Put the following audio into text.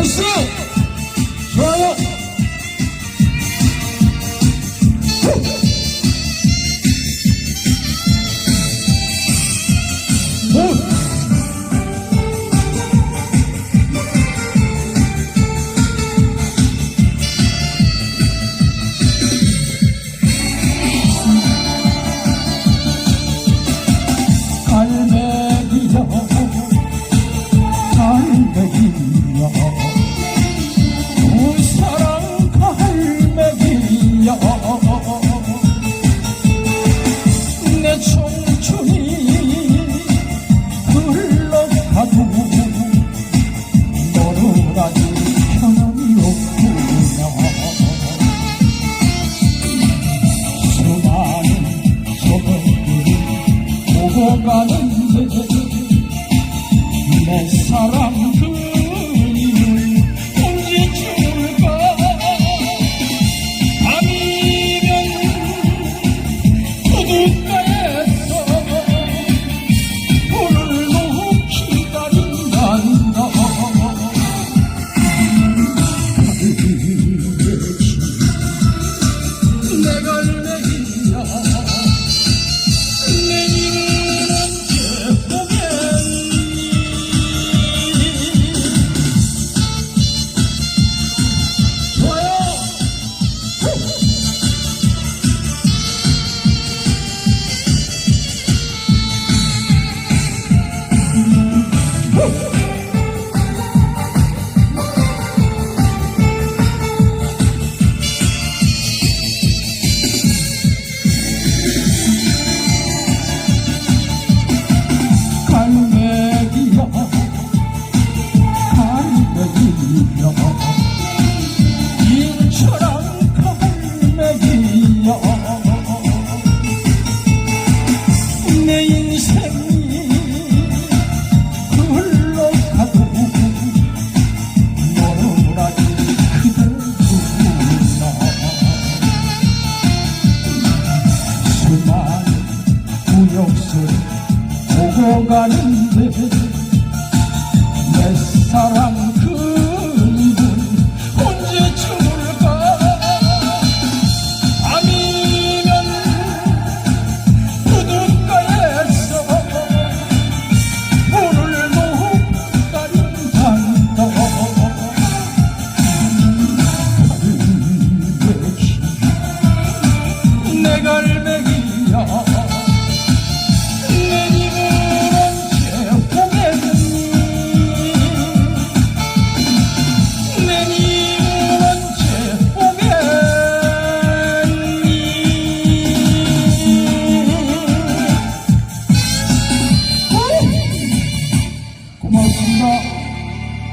let's Huh. 죽어가는 내 사랑 그림을 언제 줄까 밤이면 어둡 정세 보고 가는데 내 사랑